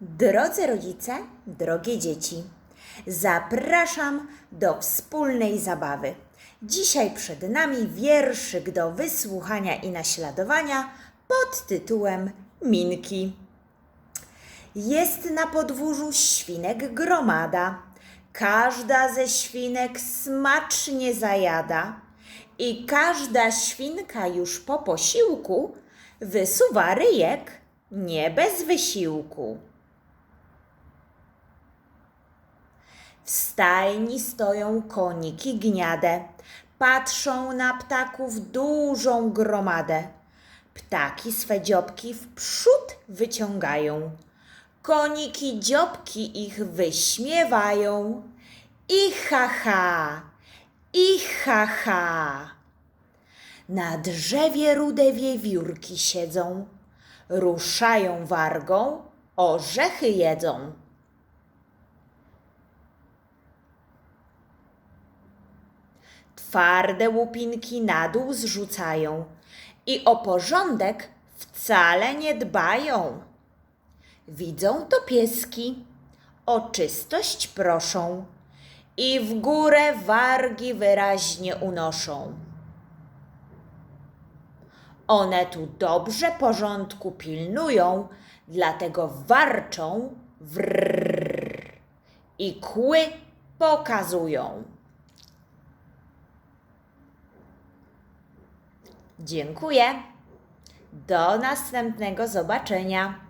Drodzy rodzice, drogie dzieci, zapraszam do wspólnej zabawy. Dzisiaj przed nami wierszyk do wysłuchania i naśladowania pod tytułem Minki. Jest na podwórzu świnek gromada. Każda ze świnek smacznie zajada. I każda świnka już po posiłku wysuwa ryjek nie bez wysiłku. W stajni stoją koniki gniade, patrzą na ptaków dużą gromadę. Ptaki swe dziobki w przód wyciągają, koniki dziobki ich wyśmiewają. I ha ha, i ha ha. Na drzewie rude wiewiórki siedzą, ruszają wargą, orzechy jedzą. Twarde łupinki na dół zrzucają i o porządek wcale nie dbają. Widzą to pieski, o czystość proszą i w górę wargi wyraźnie unoszą. One tu dobrze porządku pilnują, dlatego warczą wrrr i kły pokazują. Dziękuję. Do następnego zobaczenia.